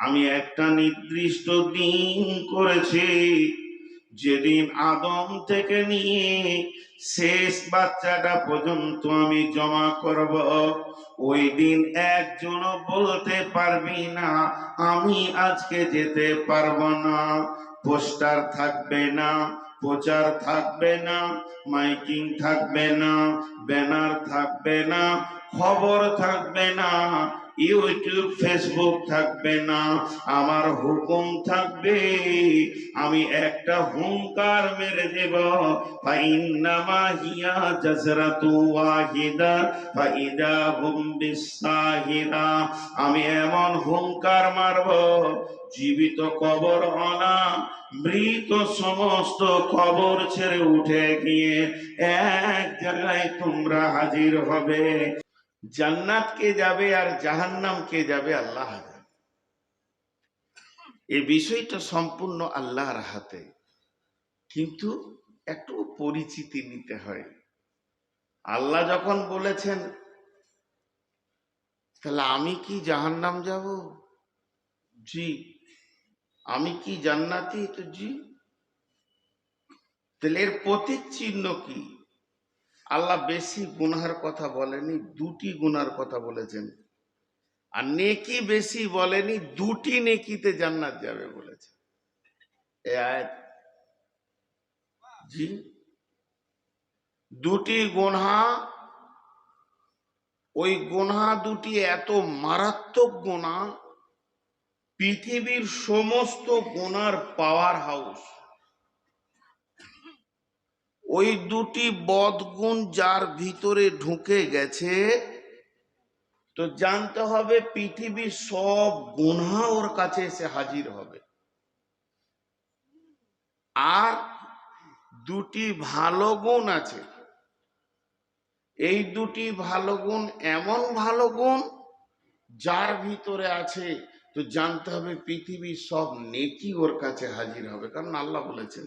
আমি একটা নির্দিষ্ট দিন করেছি, যেদিন আদম থেকে নিয়ে শেষ বাচ্চাটা পর্যন্ত আমি জমা করব। ওই দিন একজনও বলতে পারবি না, আমি আজকে যেতে পারব না। পোস্টার থাকবে না, প্রচার থাকবে না, মাইকিং থাকবে না, ব্যানার থাকবে না খবর থাকবে না ইউটিউব ফেসবুক থাকবে না, আমার হুকুম থাকবে, আমি একটা হুঙ্কার মেরে দেব। আমি এমন হুঙ্কার মারব, জীবিত কবর অনা, মৃত সমস্ত কবর ছেড়ে উঠে গিয়ে এক জায়গায় তোমরা হাজির হবে। জান্নাত কে যাবে আর জাহান্নাম কে যাবে, আল্লাহ। এই বিষয়টা সম্পূর্ণ আল্লাহর হাতে। কিন্তু একটু পরিচিতি নিতে হয়। আল্লাহ যখন বলেছেন, তাহলে আমি কি জাহান্নাম যাব? জি। আমি কি জান্নাতি? তো জি। তাহলে এর প্রতীক চিহ্ন কি? আল্লাহ বেশি গুনহার কথা বলেনি, দুটি গুনার কথা বলেছেন। আর নেকি বেশি বলেনি, দুটি নেকিতে জান্নাত যাবে বলেছে এ আয়াত। জি। দুটি গোনা ওই গোনা দুটি এত মারাত্মক গোনা পৃথিবীর সমস্ত গোনার পাওয়ার হাউস ওই দুটি বদগুণ যার ভিতরে ঢুকে গেছে, তো জানতে হবে পৃথিবীর সব গুণা ওর কাছে এসে হাজির হবে। আর দুটি ভালো গুণ আছে। এই দুটি ভালো গুণ এমন ভালো গুণ যার ভিতরে আছে, তো জানতে হবে পৃথিবীর সব নেকি ওর কাছে হাজির হবে, কারণ আল্লাহ বলেছেন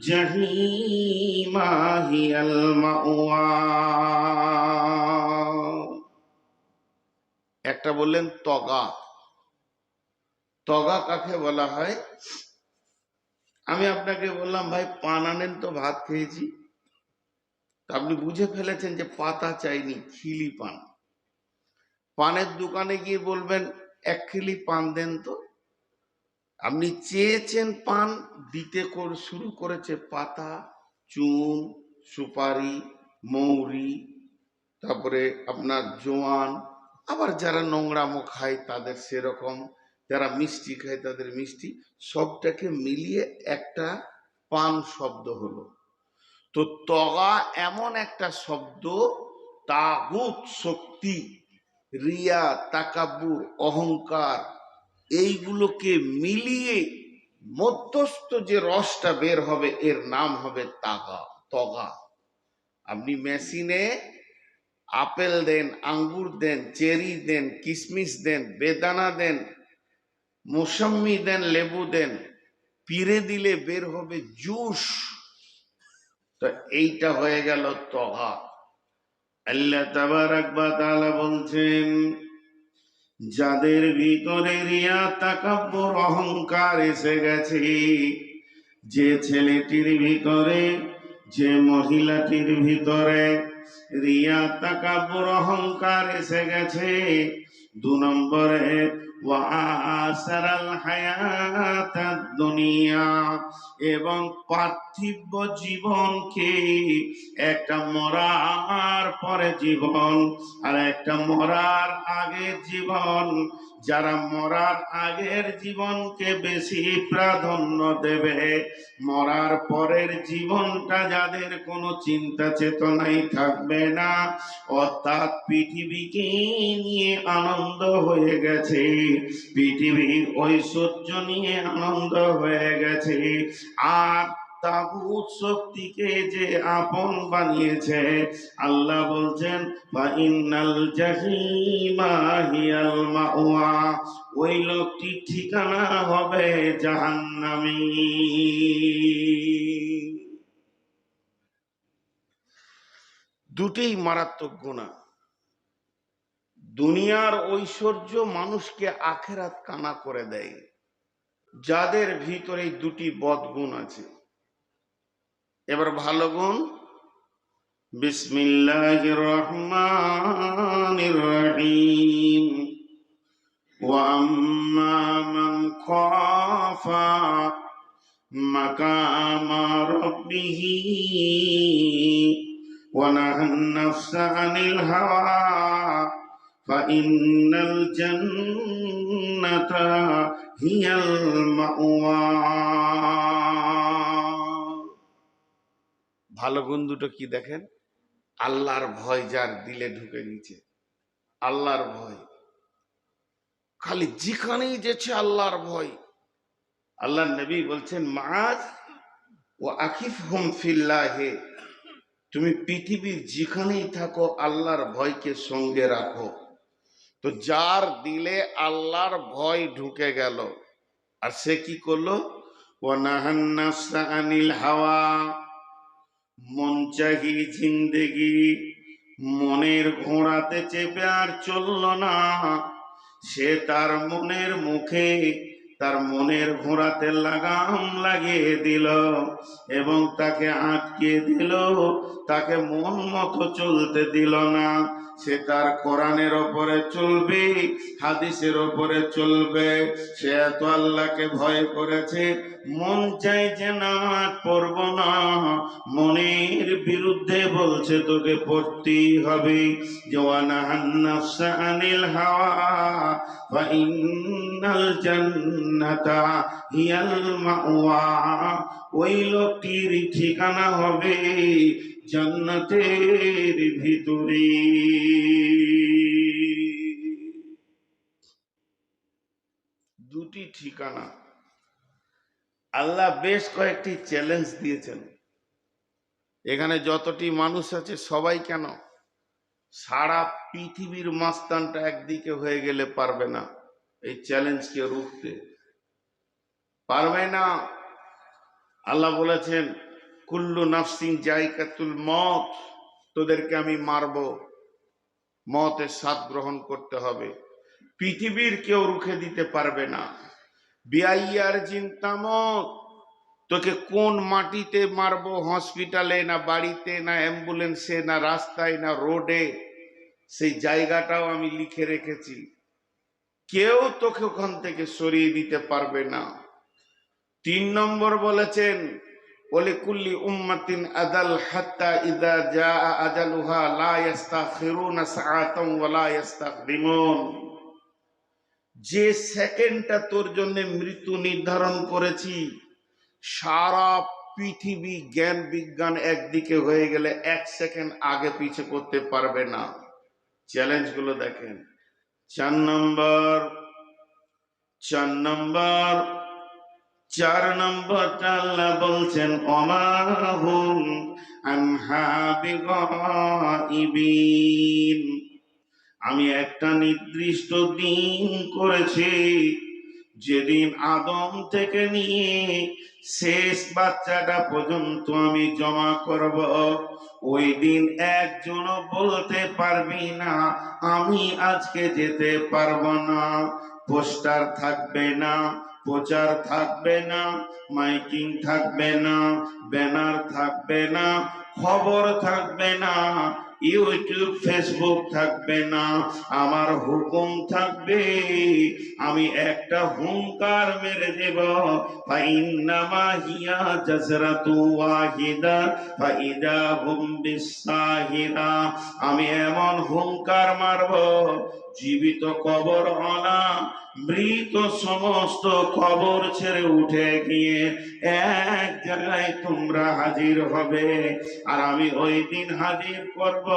الجحيم هي المأوى একটা বললেন তগা তগা কাকে বলা হয় আমি আপনাকে বললাম ভাই পান আনেন তো ভাত খেয়েছি তা আপনি বুঝে ফেলেছেন যে পাতা চাইনি খিলি পান পানের দোকানে গিয়ে বলবেন এক খিলি পান দেন তো আপনি চেয়েছেন পান, দিতে শুরু করেছে পাতা, চুন, সুপারি, মৌরি, তারপরে আপনার জোয়ান, আবার যারা নোংরামো খায় তাদের সেরকম, যারা মিষ্টি খায় তাদের মিষ্টি, সবটাকে মিলিয়ে একটা পান শব্দ হলো। তো তগা এমন একটা শব্দ, তাগুত, শক্তি, রিয়া, তাকাব্বুর, অহংকার এইগুলোকে মিলিয়ে মধ্যস্থ যে রসটা বের হবে, এর নাম হবে তাগা, তগা। আপনি মেশিনে আপেল দেন, আঙ্গুর দেন, চেরি দেন কিশমিশ দেন, বেদানা দেন, মৌসম্মি দেন, লেবু দেন, পিরে দিলে বের হবে জুস। তো এইটা হয়ে গেল তহা আল্লাহ তাবারাক বা তাআলা বলছেন যাদের ভিতরে রিয়া তাকাব্বর অহংকার এসে গেছে, যে ছেলেটির ভিতরে, যে মহিলাটির ভিতরে রিয়া তাকাব্বর অহংকার এসে গেছে, দু নম্বরে এবং পার্থিব জীবনকে একটা মরার পরে জীবন আর একটা মরার আগে জীবন যারা মরার আগের জীবনকে বেশি প্রাধান্য দেবে, মরার পরের জীবনটা যাদের কোনো চিন্তা চেতনাই থাকবে না, অর্থাৎ পৃথিবীকে নিয়ে আনন্দ হয়ে গেছে, পৃথিবীর ঐশ্বর্য নিয়ে আনন্দ হয়ে গেছে, আর তাগুত শক্তিকে যে আপন বানিয়েছে, আল্লাহ বলছেন মাওয়া ওই ঠিকানা হবে দুটেই মারাত্মক গুণা দুনিয়ার ঐশ্বর্য মানুষকে আখেরাত কানা করে দেয়। যাদের ভিতরে দুটি বদগুণ আছে। এবার ভালো গুণ বিসমিল্লাহ রহমান রহিম وأما من خاف مقام ربه ونهى النفس عن الهوى فإن الجنة هي المأوى ভালো গুণ দুটো কি দেখেন? আল্লাহর ভয় যার দিলে ঢুকে গেছে আল্লাহর ভয়। খালি যেখানেই যেছে আল্লাহর ভয়। আল্লাহ নবী বলছেন মাজ ও আকিফ হুম ফিল্লাহে। তুমি পৃথিবীর যেখানেই থাকো, আল্লাহর ভয়কে সঙ্গে রাখো। তো যার দিলে আল্লাহর ভয় ঢুকে গেল। আর সে কি করল? ও নাহান্নাফসা আনিল হাওয়া। মন জিন্দেগি, মনের ঘোড়াতে চেপে আর চলল না। সে তার মনের মুখে, তার মনের ঘোড়াতে লাগাম লাগিয়ে দিল এবং তাকে আটকে দিল, তাকে মন মতো চলতে দিল না। সে তার কোরআনের ওপরে চলবে, হাদিসের ওপরে চলবে। সে এত আল্লাহকে ভয় করেছে, মন চাই যে নামাজ পড়ব না। মনের বিরুদ্ধে বলছে, তোকে পড়তেই হবে। আনিল হাওয়া, ফা ইন্নাল জান্নাতা হিয়াল মাওয়া। ওই লোকটির ঠিকানা হবে জান্নাতের ভিতরে। দুটি ঠিকানা। আল্লাহ বেশ কয়েকটি চ্যালেঞ্জ দিয়েছেন। এখানে যতটি মানুষ আছে, সবাই কেন? সারা পৃথিবীর মাস্তানটা একদিকে হয়ে গেলে পারবে না এই চ্যালেঞ্জকে রুখতে। পারবে না? আল্লাহ বলেছেন কুল্লু নাফসিং জায়কাতুল মত তোদেরকে আমি মারব। মতের স্বাদ গ্রহণ করতে হবে। পৃথিবীর কেউ রুখে দিতে পারবে না। বিআইয়ার চিন্তামত তোকে কোন মাটিতে মারবো? হসপিটালে না বাড়িতে, না অ্যাম্বুলেন্সে, না রাস্তায়, না রোডে? সেই জায়গাটাও আমি লিখে রেখেছি। কেউ তোকে ওখান থেকে সরিয়ে দিতে পারবে না। তিন নম্বর বলেছেন ওলিকুল্লি উম্মাতিন আদাল হাত্তা ইদা জা আজালুহা লা ইয়াস্তাখিরুনা সাআতাম ওয়া লা ইয়াস্তাকদিমুন যে সেকেন্ডটা তোর জন্য মৃত্যু নির্ধারণ করেছি, সারা পৃথিবী জ্ঞান বিজ্ঞান একদিকে হয়ে গেলে এক সেকেন্ড আগে পিছে করতে পারবে না। চ্যালেঞ্জগুলো দেখেন। চার নম্বর চার নম্বর চার নম্বরটা আল্লাহ বলছেন অমাহুম আনহা আমি একটা নির্দিষ্ট দিন করেছি, যেদিন আদম থেকে নিয়ে শেষ বাচ্চাটা পর্যন্ত আমি জমা করব। ওই দিন একজনও বলতে পারবি না, আমি আজকে যেতে পারব না, পোস্টার থাকবে না প্রচার থাকবে না, মাইকিং থাকবে না, ব্যানার থাকবে না, খবর থাকবে না, ইউটিউব, ফেসবুক থাকবে না, আমার হুকুম থাকবে, আমি একটা হুঙ্কার মেরে দেব। আমি এমন হুঙ্কার মারব জীবিত কবর আনা, মৃত সমস্ত কবর ছেড়ে উঠে গিয়ে এক জায়গায় তোমরা হাজির হবে। আর আমি ওই দিন হাজির করব,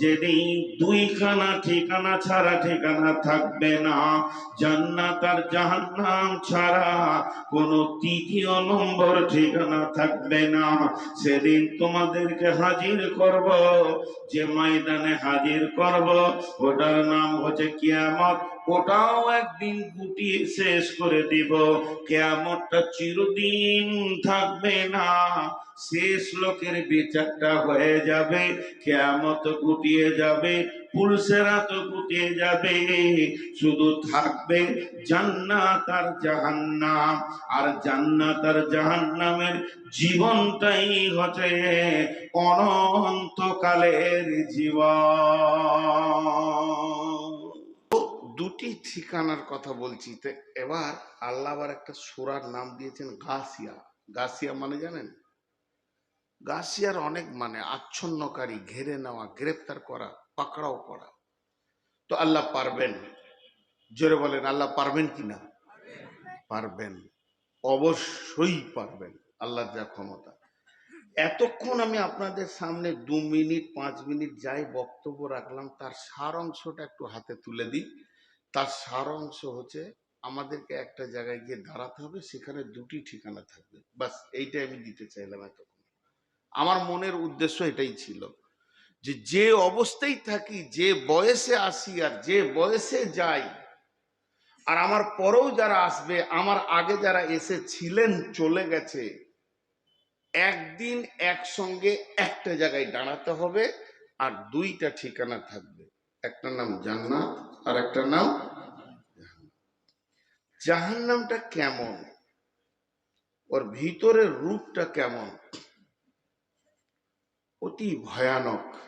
যেদিন দুইখানা ঠিকানা ছাড়া ঠিকানা থাকবে না। জান্নাত আর জাহান্নাম ছাড়া কোনো তৃতীয় নম্বর ঠিকানা থাকবে না। সেদিন তোমাদেরকে হাজির করব, যে ময়দানে হাজির করব, ওটার নাম হচ্ছে কিয়ামত। ওটাও একদিন গুটিয়ে শেষ করে দিব। কেয়ামতটা চিরদিন থাকবে না। শেষ লোকের বিচারটা হয়ে যাবে। কেয়ামত গুটিয়ে যাবে। পুলসেরা তো গুটিয়ে যাবে। শুধু থাকবে জান্নাত আর জাহান্নাম। আর জান্নাত আর জাহান্নামের জীবনটাই হচ্ছে অনন্তকালের জীবন। দুটি ঠিকানার কথা বলছি। তো এবার আল্লাহ আবার একটা সুরার নাম দিয়েছেন গাছিয়া গাছিয়া মানে জানেন? গাছিয়ার অনেক মানে আচ্ছন্নকারী, ঘেরে নেওয়া গ্রেফতার করা, পাকড়াও করা। তো আল্লাহ পারবেন? জোরে বলেন, আল্লাহ পারবেন কি না? পারবেন। অবশ্যই পারবেন আল্লাহর যা ক্ষমতা। এতক্ষণ আমি আপনাদের সামনে দু মিনিট, পাঁচ মিনিট যাই বক্তব্য রাখলাম, তার সার অংশটা একটু হাতে তুলে দিই। তার সার অংশ হচ্ছে আমাদেরকে একটা জায়গায় গিয়ে দাঁড়াতে হবে, সেখানে দুটি ঠিকানা থাকবে। বাস এইটাই আমি দিতে চাইলাম এতক্ষণ। আমার মনের উদ্দেশ্য এটাই ছিল যে যে অবস্থায় থাকি, যে বয়সে আসি আর যে বয়সে যাই, আর আমার পরেও যারা আসবে, আমার আগে যারা এসেছিলেন চলে গেছে, একদিন একসঙ্গে একটা জায়গায় দাঁড়াতে হবে আর দুইটা ঠিকানা থাকবে। একটা নাম জান্নাত আর একটা নাম? জাহান নামটা কেমন? ওর ভিতরের রূপটা কেমন? অতি ভয়ানক।